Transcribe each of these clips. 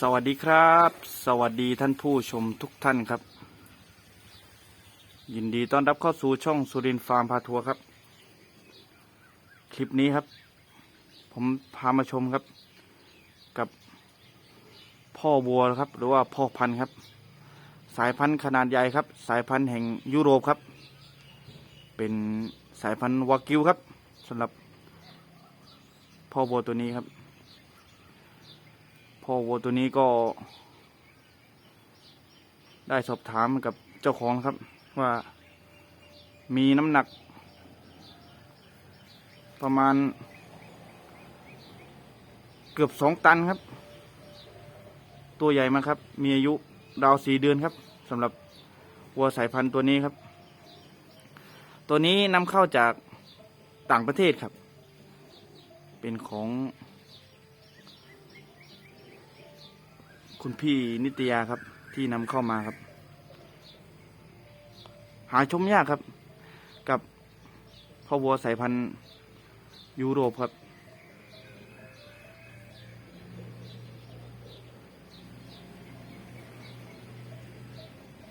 สวัสดีครับ สวัสดีท่านผู้ชมทุกท่านครับ ยินดีต้อนรับเข้าสู่ช่องสุรินทร์ฟาร์มพาทัวร์ครับ คลิปนี้ครับ ผมพามาชมครับ กับพ่อวัวครับ หรือว่าพ่อพันธุ์ครับ สายพันธุ์ขนาดใหญ่ครับ สายพันธุ์แห่งยุโรปครับ เป็นสายพันธุ์วากิวครับสำหรับพ่อวัวตัวนี้ครับ พ่อวัวตัวนี้ก็ ได้สอบถามกับเจ้าของครับ ว่า มีน้ำหนัก ประมาณ เกือบสองตันครับ ตัวใหญ่มากครับ มีอายุราวสี่เดือนครับสำหรับวัวสายพันธุ์ตัวนี้ครับ ตัวนี้นำเข้าจากต่างประเทศครับ เป็นของ คุณพี่นิตยาครับ ที่นำเข้ามาครับ หาชมยากครับ กับพ่อวัวสายพันธุ์ยุโรปครับ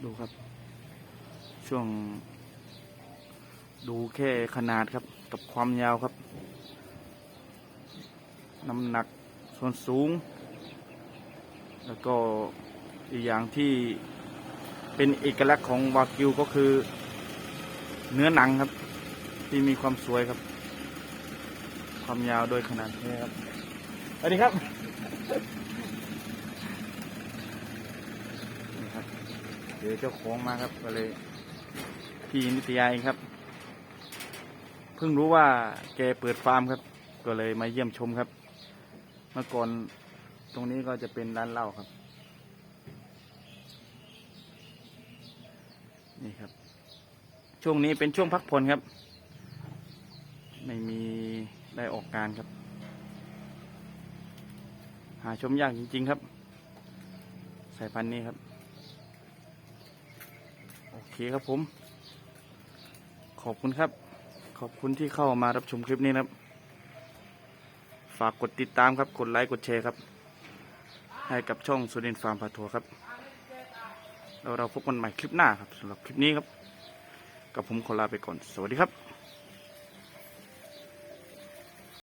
ดูครับ ช่วง ดูแค่ขนาดครับ กับความยาวครับ น้ำหนักส่วนสูง แล้วก็อีกอย่างที่เป็นเอกลักษณ์ของวากิวก็คือเนื้อหนังครับ ที่มีความสวยครับ ความยาวโดยขนาดนี้ครับสวัสดีครับนี่ครับ เดี๋ยวเจ้าของมาครับก็เลยพี่นิตยาเองครับ เพิ่งรู้ว่าแกเปิดฟาร์มครับ ก็เลยมาเยี่ยมชมครับ เมื่อก่อน ตรงนี้ก็จะเป็นร้านเหล้าครับ นี่ครับ ช่วงนี้เป็นช่วงพักผ่อนครับ ไม่มีได้ออกงานครับ หาชมยากจริง ๆ ครับ สายพันธุ์นี้ครับ โอเคครับผม ขอบคุณครับ ขอบคุณที่เข้ามารับชมคลิปนี้นะครับ ฝากกดติดตามครับ กดไลค์ กดแชร์ครับ ให้กับช่องสุรินทร์ฟาร์มพาทัวร์ครับแล้วเราพบกันใหม่คลิปหน้าครับสำหรับคลิปนี้ครับ กับผมขอลาไปก่อน สวัสดีครับ